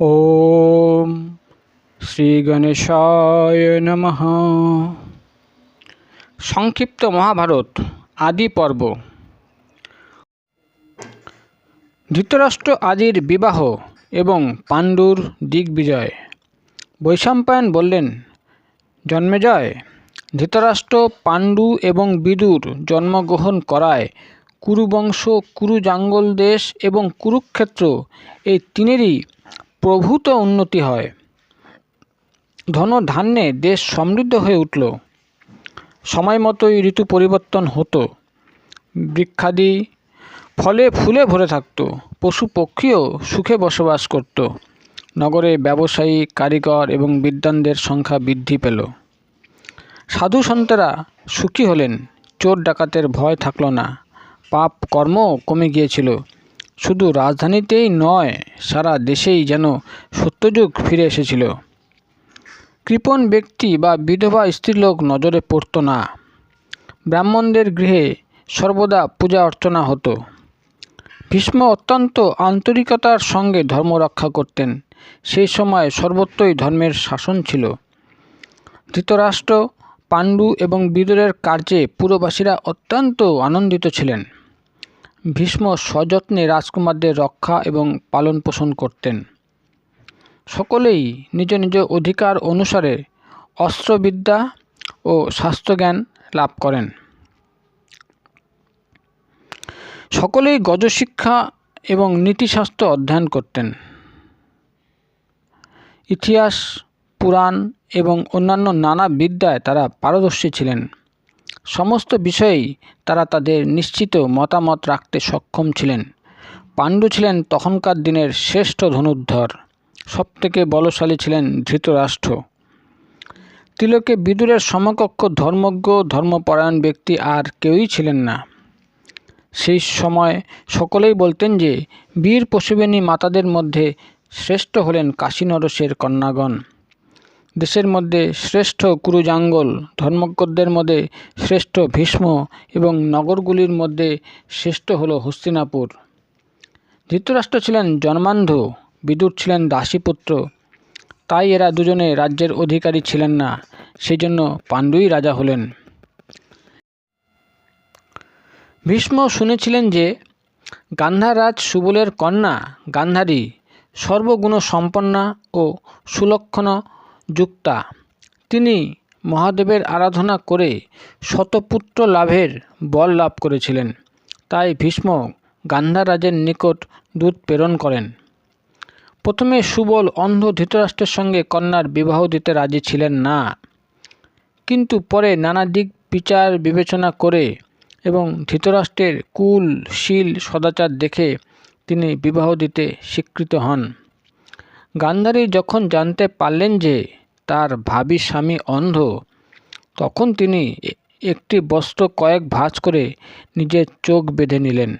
ওম শ্রী গণেশায় নমঃ। সংক্ষিপ্ত মহাভারত আদি পর্ব। ধৃতরাষ্ট্র আদির বিবাহ এবং পাণ্ডুর দিগ্বিজয়। বৈশাম্পায়ন বললেন জন্মেজয় ধৃতরাষ্ট্র পাণ্ডু এবং বিদুর জন্মগ্রহণ করায় কুরুবংশ, কুরুজাঙ্গল দেশ এবং কুরুক্ষেত্র এই তিনেরই প্রভূত উন্নতি হয়। ধন ধান্যে দেশ সমৃদ্ধ হয়ে উঠল। সময় মতোই ঋতু পরিবর্তন হতো। বৃক্ষাদি ফলে ফুলে ভরে থাকত। পশু পক্ষীও সুখে বসবাস করত। নগরে ব্যবসায়ী, কারিগর এবং বিদ্বানদের সংখ্যা বৃদ্ধি পেল। সাধু সন্তেরা সুখী হলেন। চোর ডাকাতের ভয় থাকল না। পাপ কর্ম কমে গিয়েছিল। শুধু রাজধানীতেই নয়, সারা দেশেই যেন সত্যযুগ ফিরে এসেছিল। কৃপণ ব্যক্তি বা বিধবা স্ত্রীলোক নজরে পড়ত না। ব্রাহ্মণদের গৃহে সর্বদা পূজা অর্চনা হতো। ভীষ্ম অত্যন্ত আন্তরিকতার সঙ্গে ধর্ম রক্ষা করতেন। সেই সময় সর্বত্রই ধর্মের শাসন ছিল। ধৃতরাষ্ট্র, পাণ্ডু এবং বিদুরের কার্যে পুরবাসীরা অত্যন্ত আনন্দিত ছিলেন। ভীষ্ম সযত্নে রাজকুমারদের রক্ষা এবং পালন পোষণ করতেন। সকলেই নিজ নিজ অধিকার অনুসারে অস্ত্রবিদ্যা ও স্বাস্থ্যজ্ঞান লাভ করেন। সকলেই গজশিক্ষা এবং নীতিশাস্ত্র অধ্যয়ন করতেন। ইতিহাস, পুরাণ এবং অন্যান্য নানা বিদ্যায় তারা পারদর্শী ছিলেন। সমস্ত বিষয়েই তারা তাদের নিশ্চিত মতামত রাখতে সক্ষম ছিলেন। পাণ্ডু ছিলেন তখনকার দিনের শ্রেষ্ঠ ধনুর্ধর, সবথেকে বলশালী ছিলেন ধৃতরাষ্ট্র। তিলকে বিদুরের সমকক্ষ ধর্মজ্ঞ, ধর্মপরায়ণ ব্যক্তি আর কেউই ছিলেন না। সেই সময় সকলেই বলতেন যে, বীর পশুবেনী মাতাদের মধ্যে শ্রেষ্ঠ হলেন কাশী নরসের কন্যাগণ। দেশের মধ্যে শ্রেষ্ঠ কুরুজাঙ্গল, ধর্মজ্ঞদের মধ্যে শ্রেষ্ঠ ভীষ্ম এবং নগরগুলির মধ্যে শ্রেষ্ঠ হল হস্তিনাপুর। ধৃতরাষ্ট্র ছিলেন জন্মান্ধ, বিদুর ছিলেন দাসীপুত্র। তাই এরা দুজনে রাজ্যের অধিকারী ছিলেন না সেই জন্য পাণ্ডুই রাজা হলেন। ভীষ্ম শুনেছিলেন যে গান্ধারাজ সুবলের কন্যা গান্ধারী সর্বগুণ সম্পন্না ও সুলক্ষণ যুক্তা। তিনি মহাদেবের আরাধনা করে শতপুত্র লাভের বল লাভ করেছিলেন। তাই ভীষ্ম গান্ধারাজের নিকট দূত প্রেরণ করেন। প্রথমে সুবল অন্ধ ধৃতরাষ্ট্রের সঙ্গে কন্যার বিবাহ দিতে রাজি ছিলেন না। কিন্তু পরে নানা দিক বিচার বিবেচনা করে এবং ধৃতরাষ্ট্রের কুল, শীল, সদাচার দেখে তিনি বিবাহ দিতে স্বীকৃত হন। গান্ধারী যখন জানতে পারলেন যে তার ভাবি স্বামী অন্ধ, তখন তিনি একটি বস্ত্র কয়েক ভাঁজ করে নিজের চোখ বেঁধে নিলেন।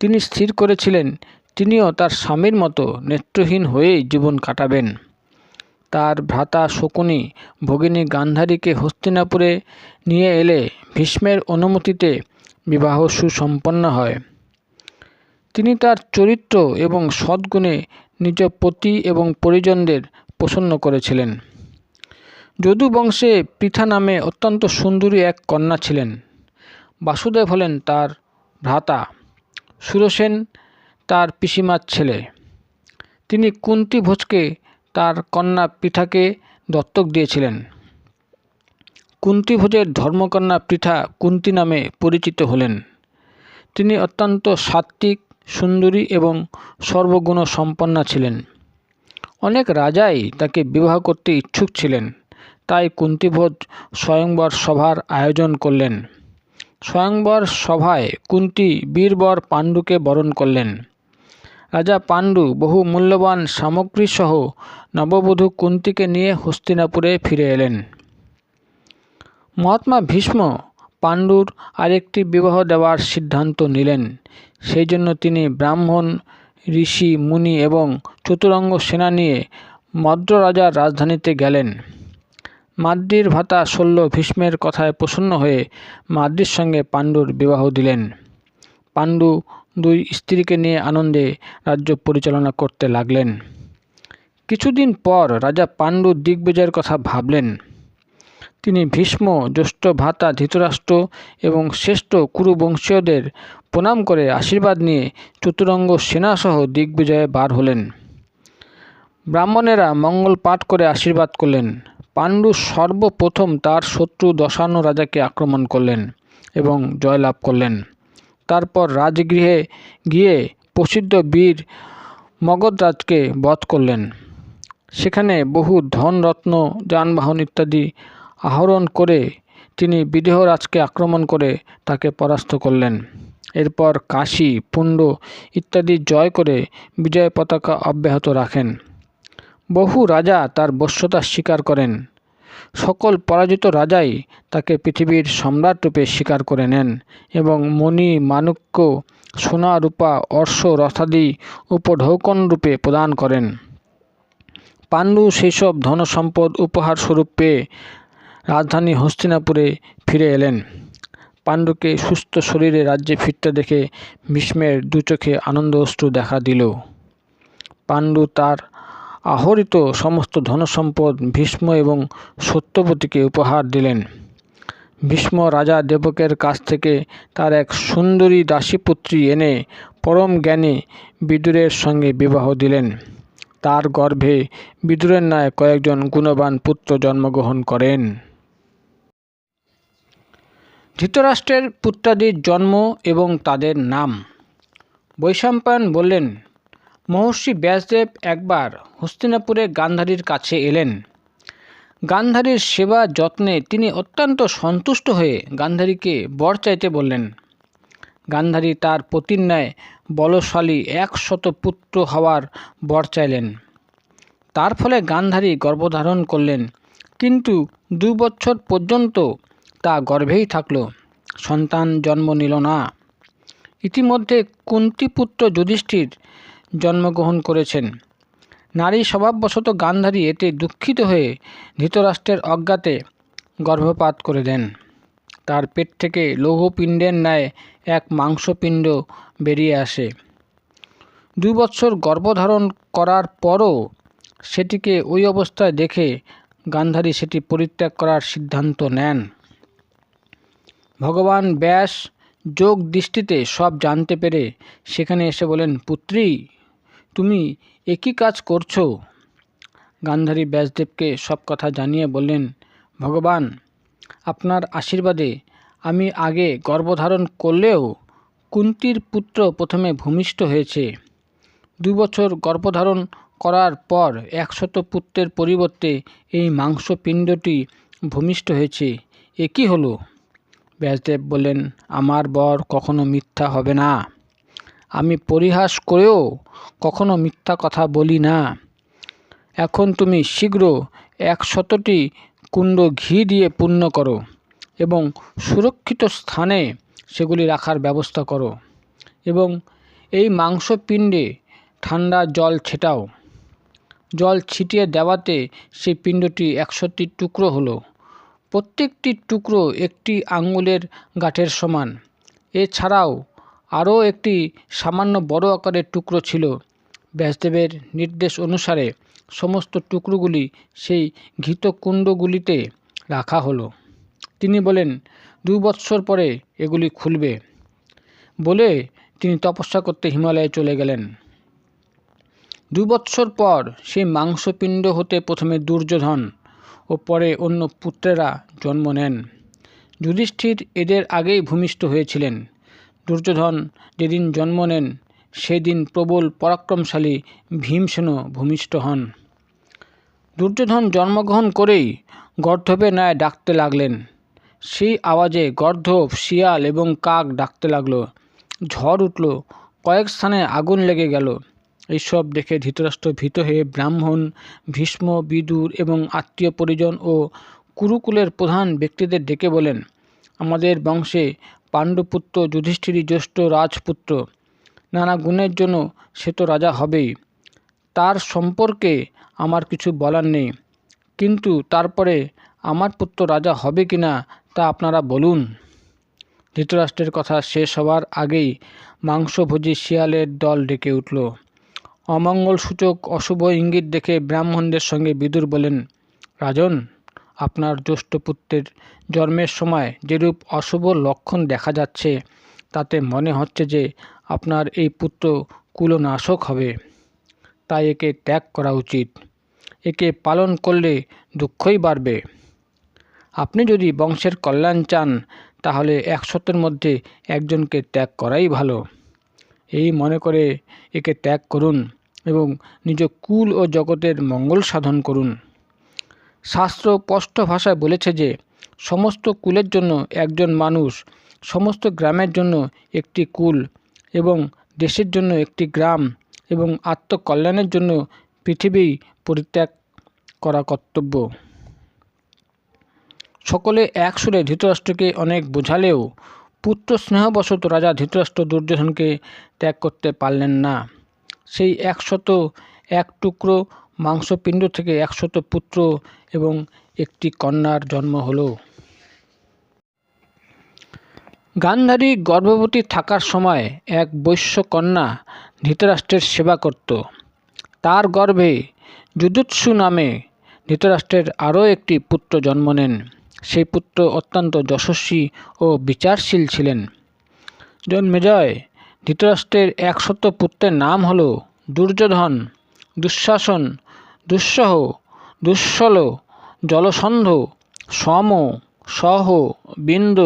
তিনি স্থির করেছিলেন, তিনিও তার স্বামীর মতো নেত্রহীন হয়েই জীবন কাটাবেন। তার ভ্রাতা শকুনি ভগিনী গান্ধারীকে হস্তিনাপুরে নিয়ে এলে ভীষ্মের অনুমতিতে বিবাহ সুসম্পন্ন হয়। তিনি তার চরিত্র এবং সদ্গুণে নিজ পতি এবং পরিজনদের প্রসন্ন করেছিলেন। যদু বংশে পৃথা নামে অত্যন্ত সুন্দরী এক কন্যা ছিলেন। বাসুদেব হলেন তার ভ্রাতা। সুরসেন তার পিসিমার ছেলে। তিনি কুন্তি ভোজকে তার কন্যা পৃথাকে দত্তক দিয়েছিলেন। কুন্তিভোজের ধর্মকন্যা পৃথা কুন্তি নামে পরিচিত হলেন। তিনি অত্যন্ত সাত্ত্বিক সুন্দরী এবং সর্বগুণ সম্পন্না ছিলেন। অনেক রাজাই তাকে বিবাহ করতে ইচ্ছুক ছিলেন, তাই কুন্তিভোজ স্বয়ংবর সভার আয়োজন করলেন। স্বয়ংবর সভায় কুন্তি বীরবর পাণ্ডুকে বরণ করলেন। রাজা পাণ্ডু বহু মূল্যবান সামগ্রীসহ নববধূ কুন্তিকে নিয়ে হস্তিনাপুরে ফিরে এলেন। মহাত্মা ভীষ্ম পাণ্ডুর আরেকটি বিবাহ দেওয়ার সিদ্ধান্ত নিলেন সেই জন্য তিনি ব্রাহ্মণ, ঋষি, মুনি এবং চতুরঙ্গ সেনা নিয়ে মদ্র রাজার রাজধানীতে গেলেন। মাদ্রির ভাতা শল্য ভীষ্মের কথায় প্রসন্ন হয়ে মাদ্রির সঙ্গে পাণ্ডুর বিবাহ দিলেন। পাণ্ডু দুই স্ত্রীকে নিয়ে আনন্দে রাজ্য পরিচালনা করতে লাগলেন। কিছুদিন পর রাজা পাণ্ডু দিগ্বিজয়ের কথা ভাবলেন। তিনি ভীষ্ম, জ্যেষ্ঠ ভ্রাতা ধৃতরাষ্ট্র এবং শ্রেষ্ঠ কুরুবংশীয়দের প্রণাম করে আশীর্বাদ নিয়ে চতুরঙ্গ সেনাসহ দিগ্বিজয়ে বার হলেন। ব্রাহ্মণেরা মঙ্গল পাঠ করে আশীর্বাদ করলেন। পাণ্ডু সর্বপ্রথম তার শত্রু দশানু রাজাকে আক্রমণ করলেন এবং জয়লাভ করলেন। তারপর রাজগৃহে গিয়ে প্রসিদ্ধ বীর মগধরাজকে বধ করলেন। সেখানে বহু ধনরত্ন, যানবাহন ইত্যাদি আহরণ করে তিনি বিদেহরাজকে আক্রমণ করে তাকে পরাস্ত করলেন। এরপর কাশী, পুণ্ড ইত্যাদি জয় করে বিজয় পতাকা অব্যাহত রাখেন। বহু রাজা তার বশ্যতা স্বীকার করেন। সকল পরাজিত রাজাই তাকে পৃথিবীর সম্রাট রূপে স্বীকার করে নেন এবং মণি, মাণিক্য সোনা রূপা অর্শ, রথাদি উপঢৌকন রূপে প্রদান করেন। পাণ্ডু সেসব ধনসম্পদ উপহার স্বরূপ পেয়ে রাজধানী হস্তিনাপুরে ফিরে এলেন। পাণ্ডুকে সুস্থ শরীরে রাজ্যে ফিরতে দেখে ভীষ্মের দু চোখে আনন্দ অশ্রু দেখা দিল। পাণ্ডু তার আহরিত সমস্ত ধনসম্পদ ভীষ্ম এবং সত্যবতীকে উপহার দিলেন। ভীষ্ম রাজা দেবকের কাছ থেকে তার এক সুন্দরী দাসীপুত্রী এনে পরম জ্ঞানী বিদুরের সঙ্গে বিবাহ দিলেন। তার গর্ভে বিদুরের ন্যায় কয়েকজন গুণবান পুত্র জন্মগ্রহণ করেন। ধৃতরাষ্ট্রের পুত্রাদির জন্ম এবং তাদের নাম। বৈশাম্পায়ন বললেন, মহর্ষি ব্যাসদেব একবার হস্তিনাপুরে গান্ধারীর কাছে এলেন। গান্ধারীর সেবা যত্নে তিনি অত্যন্ত সন্তুষ্ট হয়ে গান্ধারীকে বর চাইতে বললেন। গান্ধারী তার পতির ন্যায় বলশালী একশত পুত্র হওয়ার বর চাইলেন। তার ফলে গান্ধারী গর্ভধারণ করলেন। কিন্তু দু বছর পর্যন্ত তা গর্ভেই থাকল। সন্তান জন্ম নিল না। ইতিমধ্যে কুন্তিপুত্র যুধিষ্ঠির জন্মগ্রহণ করেছেন। নারী স্বভাববশত গান্ধারী এতে দুঃখিত হয়ে ধৃতরাষ্ট্রের অজ্ঞাতে গর্ভপাত করে দেন। তার পেট থেকে লৌহপিণ্ডের ন্যায় এক মাংসপিণ্ড বেরিয়ে আসে। দুই বছর গর্ভধারণ করার পরও সেটিকে ওই অবস্থায় দেখে গান্ধারী সেটি পরিত্যাগ করার সিদ্ধান্ত নেন। ভগবান ব্যাস যোগ দৃষ্টিতে সব জানতে পেরে সেখানে এসে বলেন, পুত্রী, তুমি একই কাজ করছ? গান্ধারী ব্যাসদেবকে সব কথা জানিয়ে বললেন, ভগবান, আপনার আশীর্বাদে আমি আগে গর্ভধারণ করলেও কুন্তির পুত্র প্রথমে ভূমিষ্ঠ হয়েছে। দুই বছর গর্ভধারণ করার পর একশত পুত্রের পরিবর্তে এই মাংসপিণ্ডটি ভূমিষ্ঠ হয়েছে। এ কী হলো? ব্যাসদেব বললেন, আমার বর কখনো মিথ্যা হবে না। আমি পরিহাস করেও কখনো মিথ্যা কথা বলি না। এখন তুমি শীঘ্র একশতটি কুণ্ড ঘি দিয়ে পূর্ণ করো এবং সুরক্ষিত স্থানে সেগুলি রাখার ব্যবস্থা করো এবং এই মাংসপিণ্ডে ঠান্ডা জল ছেটাও। জল ছিটিয়ে দেওয়াতে সেই পিণ্ডটি একশোটি টুকরো হলো। প্রত্যেকটি টুকরো একটি আঙুলের গাঁঠের সমান। এছাড়াও আরও একটি সামান্য বড় আকারের টুকরো ছিল। ব্যাসদেবের নির্দেশ অনুসারে সমস্ত টুকরোগুলি সেই ঘৃতকুণ্ডগুলিতে রাখা হলো। তিনি বলেন, দু বৎসর পরে এগুলি খুলবে। বলে তিনি তপস্যা করতে হিমালয়ে চলে গেলেন। দু বৎসর পর সেই মাংসপিণ্ড হতে প্রথমে দুর্যোধন ও পরে অন্য পুত্রেরা জন্ম নেন। যুধিষ্ঠির এদের আগেই ভূমিষ্ঠ হয়েছিলেন। দুর্যোধন যেদিন জন্ম নেন, সেদিন প্রবল পরাক্রমশালী ভীমসেনও ভূমিষ্ঠ হন। দুর্যোধন জন্মগ্রহণ করেই গর্ধবে ন্যায় ডাকতে লাগলেন। সেই আওয়াজে গর্ধব, শিয়াল এবং কাক ডাকতে লাগল। ঝড় উঠল, কয়েক স্থানে আগুন লেগে গেল। এইসব দেখে ধৃতরাষ্ট্র ভীত হয়ে ব্রাহ্মণ, ভীষ্ম, বিদুর এবং আত্মীয় পরিজন ও কুরুকুলের প্রধান ব্যক্তিদের ডেকে বলেন, আমাদের বংশে পাণ্ডুপুত্র, যুধিষ্ঠিরই জ্যেষ্ঠ রাজপুত্র। নানা গুণের জন্য সে তো রাজা হবেই। তার সম্পর্কে আমার কিছু বলার নেই। কিন্তু তারপরে আমার পুত্র রাজা হবে কি না, তা আপনারা বলুন। ধৃতরাষ্ট্রের কথা শেষ হওয়ার আগেই মাংসভোজী শিয়ালের দল ডেকে উঠল। অমঙ্গলসূচক অশুভ ইঙ্গিত দেখে ব্রাহ্মণদের সঙ্গে বিদুর বলেন, রাজন, আপনার জ্যেষ্ঠ পুত্রের জন্মের সময় যেরূপ অশুভ লক্ষণ দেখা যাচ্ছে, তাতে মনে হচ্ছে যে আপনার এই পুত্র কুলনাশক হবে। তাই একে ত্যাগ করা উচিত। একে পালন করলে দুঃখই বাড়বে। আপনি যদি বংশের কল্যাণ চান, তাহলে একশতের মধ্যে একজনকে ত্যাগ করাই ভালো। এই মনে করে একে ত্যাগ করুন এবং নিজ কুল ও জগতের মঙ্গল সাধন করুন। শাস্ত্র স্পষ্ট ভাষায় বলেছে যে, সমস্ত কুলের জন্য একজন মানুষ, সমস্ত গ্রামের জন্য একটি কুল এবং দেশের জন্য একটি গ্রাম এবং আত্মকল্যাণের জন্য পৃথিবী পরিত্যাগ করা কর্তব্য। সকলে এক সুরে ধৃতরাষ্ট্রকে অনেক বোঝালেও পুত্র স্নেহবশত রাজা ধৃতরাষ্ট্র দুর্যোধনকে ত্যাগ করতে পারলেন না। সেই একশত এক টুকরো মাংসপিণ্ড থেকে একশত পুত্র এবং একটি কন্যার জন্ম হলো। গান্ধারী গর্ভবতী থাকার সময় এক বৈশ্য কন্যা ধৃতরাষ্ট্রের সেবা করত। তার গর্ভে যুদুৎসু নামে ধৃতরাষ্ট্রের আরও একটি পুত্র জন্ম নেন। সেই পুত্র অত্যন্ত যশস্বী ও বিচারশীল ছিলেন। জন্মেজয় ধৃতরাষ্ট্রের একশত পুত্রের নাম হল দুর্যোধন, দুঃশাসন, দুঃসহ, দুঃসল, জলসন্ধ, সম, সহ, বিন্দ,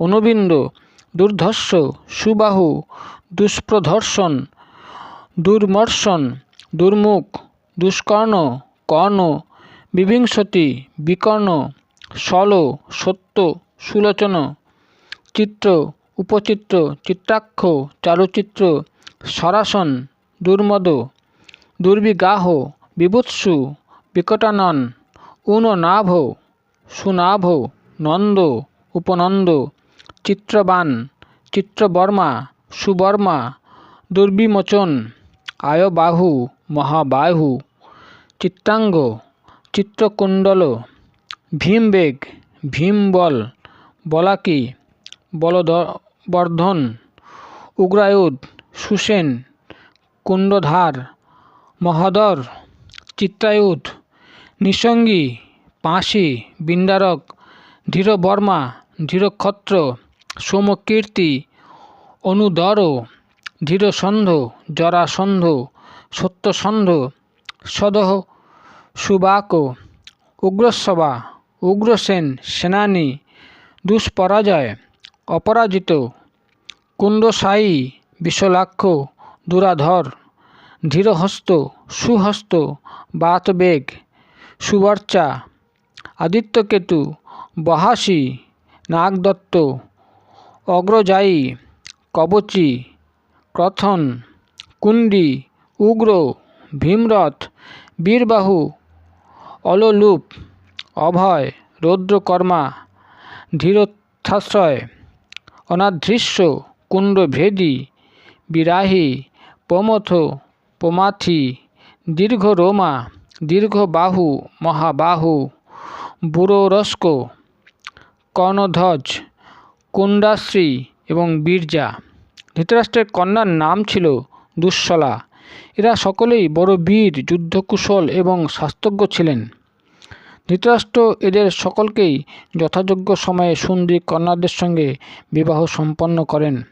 অনুবিন্দ, দুর্ধর্ষ, সুবাহু, দুষ্প্রধর্ষণ, দুর্মর্ষণ, দুর্মুখ, দুষ্কর্ণ, কর্ণ বিভিংসতি বিকর্ণ সল সত্য, সুলোচন, চিত্র, উপচিত্র, চিত্রাক্ষ, চারুচিত্র, সরাসন, দুর্মদ, দুর্বিগাহ, বিভুৎসু, বিকটানন উননাভ সুনাভ, নন্দ, উপনন্দ, চিত্রবান, চিত্রবর্মা, সুবর্মা, দুর্বিমোচন, আয়বাহু, মহাবাহু, চিত্রাঙ্গ, চিত্রকুণ্ডল ভীমবেগ, ভীমবল, বলাকি, বলদ, বর্ধন, উগ্রায়ুধ, সুসেন, কুণ্ডধার, মহোদর, চিত্রায়ুধ, নিসঙ্গী, পাঁশি, বিন্দারক, ধীরবর্মা, ধীরক্ষত্র, সোমকীর্তি, অনুদর, ধীরসন্ধ, জরাসন্ধ, সত্যসন্ধ, সদহ, সুবাক, উগ্রসভা উগ্রসেন সেনানী, দুষ্পরাজয়, অপরাজিত কুন্দসায়ী বিশলাক্ষ দুরাধর, ধীরহস্ত, সুহস্ত, বাতবেগ, সুবর্চা, আদিত্যকেতু, বহাসী, নাগদত্ত, অগ্রজায়ী, কবচী, ক্রথন, কুণ্ডী, উগ্র, ভীমরথ, বীরবাহু, অললূপ অভয়, রৌদ্রকর্মা ধীরথাশ্রয় অনাদৃশ্য কুণ্ডভেদী, বিরাহী, প্রমথ, প্রমাথি দীর্ঘ রোমা দীর্ঘ বাহু মহাবাহু, বুড়োরস্ক, কর্ণধ্বজ, কুণ্ডাশ্রী এবং বীরজা। ধৃতরাষ্ট্রের কন্যার নাম ছিল দুঃশলা। এরা সকলেই বড় বীর, যুদ্ধকুশল এবং শাস্ত্রজ্ঞ ছিলেন। ধৃতরাষ্ট্র এদের সকলকেই যথাযোগ্য সময়ে সুন্দরী কন্যাদের সঙ্গে বিবাহ সম্পন্ন করেন।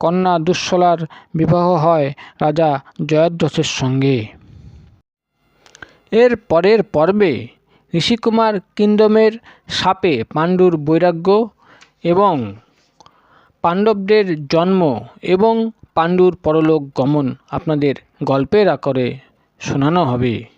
কন্যা দুঃশলার বিবাহ হয় রাজা জয়দ্রথের সঙ্গে। এর পরের পর্বে ঋষিকুমার কিন্দমের সাপে পাণ্ডুর বৈরাগ্য এবং পাণ্ডবদের জন্ম এবং পাণ্ডুর পরলোক গমন আপনাদের গল্পের আকারে শোনানো হবে।